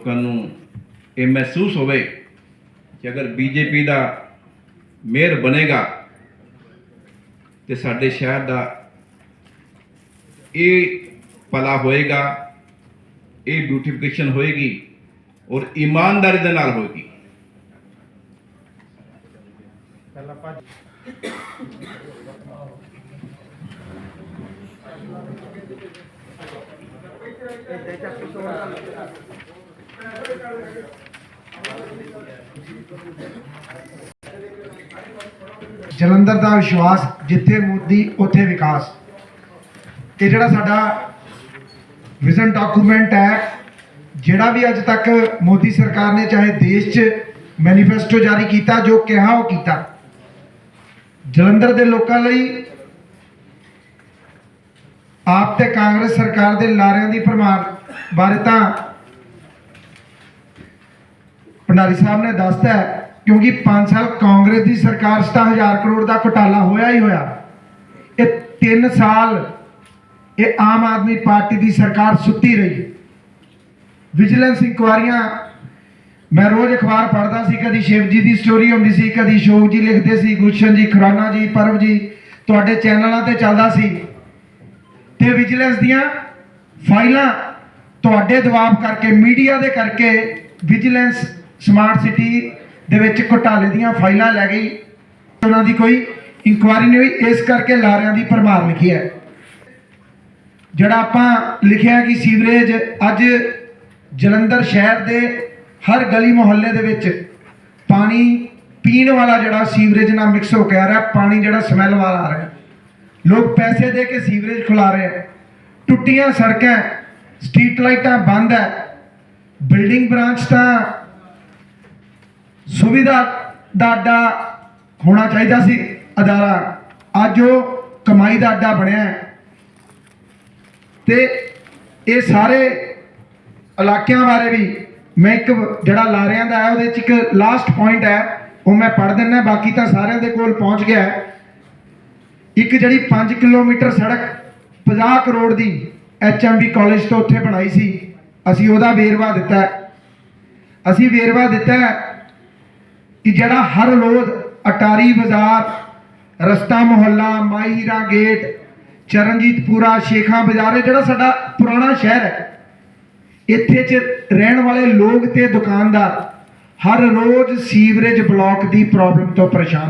ਲੋਕਾਂ ਨੂੰ ਇਹ ਮਹਿਸੂਸ ਹੋਵੇ ਕਿ ਅਗਰ ਬੀਜੇਪੀ ਦਾ ਮੇਅਰ ਬਣੇਗਾ ਤੇ ਸਾਡੇ ਸ਼ਹਿਰ ਦਾ ਇਹ ਭਲਾ ਹੋਏਗਾ ਇਹ ਬਿਊਟੀਫਿਕੇਸ਼ਨ ਹੋਏਗੀ ਔਰ ਇਮਾਨਦਾਰੀ ਦੇ ਨਾਲ ਹੋਏਗੀ। ਜਲੰਧਰ ਦਾ ਵਿਸ਼ਵਾਸ ਜਿੱਥੇ ਮੋਦੀ, ਉੱਥੇ ਵਿਕਾਸ। ਇਹ ਜਿਹੜਾ ਸਾਡਾ ਵਿਜ਼ਨ ਡਾਕੂਮੈਂਟ ਹੈ, ਜਿਹੜਾ ਵੀ ਅੱਜ ਤੱਕ ਮੋਦੀ ਸਰਕਾਰ ਨੇ ਚਾਹੇ ਦੇਸ਼ 'ਚ ਮੈਨੀਫੈਸਟੋ ਜਾਰੀ ਕੀਤਾ, ਜੋ ਕਿਹਾ ਉਹ ਕੀਤਾ। ਜਲੰਧਰ ਦੇ ਲੋਕਾਂ ਲਈ ਆਪ ਤੇ ਕਾਂਗਰਸ ਸਰਕਾਰ ਦੇ ਲਾਰਿਆਂ ਦੀ ਫਰਮਾਨ ਬਾਰੇ ਤਾਂ ਭੰਡਾਰੀ ਸਾਹਿਬ ਨੇ ਦੱਸਤਾ ਕਿਉਂਕਿ 5 ਸਾਲ ਕਾਂਗਰਸ ਦੀ ਸਰਕਾਰ 7000 ਕਰੋੜ ਦਾ ਘੁਟਾਲਾ ਹੋਇਆ ਹੀ ਹੋਇਆ। ਇਹ 3 ਸਾਲ ਇਹ ਆਮ ਆਦਮੀ ਪਾਰਟੀ ਦੀ ਸਰਕਾਰ ਸੁੱਤੀ ਰਹੀ। ਵਿਜੀਲੈਂਸ ਇਨਕੁਆਰੀਆਂ, ਮੈਂ ਰੋਜ਼ ਅਖਬਾਰ ਪੜ੍ਹਦਾ ਸੀ, ਕਦੀ ਸ਼ਿਵ ਜੀ ਦੀ ਸਟੋਰੀ ਹੁੰਦੀ ਸੀ, ਕਦੀ ਸ਼ੋਕ ਜੀ ਲਿਖਦੇ ਸੀ, ਗੁਲਸ਼ਨ ਜੀ, ਖਰਾਨਾ ਜੀ, ਪਰਮ ਜੀ, ਤੁਹਾਡੇ ਚੈਨਲਾਂ ਤੇ ਚੱਲਦਾ ਸੀ। ਤੇ ਵਿਜੀਲੈਂਸ ਦੀਆਂ ਫਾਈਲਾਂ ਤੁਹਾਡੇ ਦਬਾਅ ਕਰਕੇ, ਮੀਡੀਆ ਦੇ ਕਰਕੇ ਵਿਜੀਲੈਂਸ ਸਮਾਰਟ ਸਿਟੀ ਦੇ ਵਿੱਚ ਘੁਟਾਲੇ ਦੀਆਂ ਫਾਈਲਾਂ ਲੈ ਗਈ। ਉਹਨਾਂ ਦੀ ਕੋਈ ਇਨਕੁਆਇਰੀ ਨਹੀਂ ਹੋਈ। ਇਸ ਕਰਕੇ ਲਾਰਿਆਂ ਦੀ ਭਰਮਾਰ ਲਿਖੀ ਹੈ। ਜਿਹੜਾ ਆਪਾਂ ਲਿਖਿਆ ਕਿ ਸੀਵਰੇਜ ਅੱਜ ਜਲੰਧਰ ਸ਼ਹਿਰ ਦੇ ਹਰ ਗਲੀ ਮੁਹੱਲੇ ਦੇ ਵਿੱਚ ਪਾਣੀ ਪੀਣ ਵਾਲਾ ਜਿਹੜਾ ਸੀਵਰੇਜ ਨਾਲ ਮਿਕਸ ਹੋ ਕੇ ਆ ਰਿਹਾ, ਪਾਣੀ ਜਿਹੜਾ ਸਮੈਲ ਵਾਲਾ ਆ ਰਿਹਾ। ਲੋਕ ਪੈਸੇ ਦੇ ਕੇ ਸੀਵਰੇਜ ਖੁਲਾ ਰਹੇ ਆ ਟੁੱਟੀਆਂ ਸੜਕਾਂ ਸਟਰੀਟ ਲਾਈਟਾਂ ਬੰਦ ਹੈ। ਬਿਲਡਿੰਗ ਬ੍ਰਾਂਚ ਤਾਂ ਸੁਵਿਧਾ ਦਾ ਅੱਡਾ ਹੋਣਾ ਚਾਹੀਦਾ ਸੀ। ਅਦਾਰਾ, ਅੱਜ ਉਹ ਕਮਾਈ ਦਾ ਅੱਡਾ ਬਣਿਆ ਹੈ। ਤੇ ਇਹ ਸਾਰੇ ਇਲਾਕਿਆਂ ਬਾਰੇ ਵੀ ਮੈਂ ਇੱਕ ਜਿਹੜਾ ਲਾਰਿਆਂ ਦਾ ਹੈ, ਉਹਦੇ ਚ ਇੱਕ ਲਾਸਟ ਪੁਆਇੰਟ ਹੈ, ਉਹ ਮੈਂ ਪੜ੍ਹ ਦਿੰਦਾ ਬਾਕੀ ਤਾਂ ਸਾਰਿਆਂ ਦੇ ਕੋਲ ਪਹੁੰਚ ਗਿਆ ਇੱਕ ਜਿਹੜੀ 5 ਕਿਲੋਮੀਟਰ ਸੜਕ 50 ਕਰੋੜ ਦੀ ਐਚਐਮਬੀ ਕਾਲਜ ਤੋਂ ਉੱਥੇ ਬਣਾਈ ਸੀ, ਅਸੀਂ ਉਹਦਾ ਵੇਰਵਾ ਦਿੱਤਾ ਅਸੀਂ ਵੇਰਵਾ ਦਿੱਤਾ ਕਿ ਜਿਹੜਾ ਹਰ ਰੋਜ਼ ਅਟਾਰੀ ਬਾਜ਼ਾਰ, ਰਸਤਾ ਮੁਹੱਲਾ ਮਾਈ ਹੀਰਾ ਗੇਟ, ਚਰਨਜੀਤਪੁਰਾ, ਸ਼ੇਖਾਂ ਬਾਜ਼ਾਰ, ਇਹ ਜਿਹੜਾ ਸਾਡਾ ਪੁਰਾਣਾ ਸ਼ਹਿਰ ਹੈ, ਇੱਥੇ ਚ ਰਹਿਣ ਵਾਲੇ ਲੋਕ ਤੇ ਦੁਕਾਨਦਾਰ ਹਰ ਰੋਜ਼ ਸੀਵਰੇਜ ਬਲਾਕ ਦੀ ਪ੍ਰੋਬਲਮ ਤੋਂ ਪਰੇਸ਼ਾਨ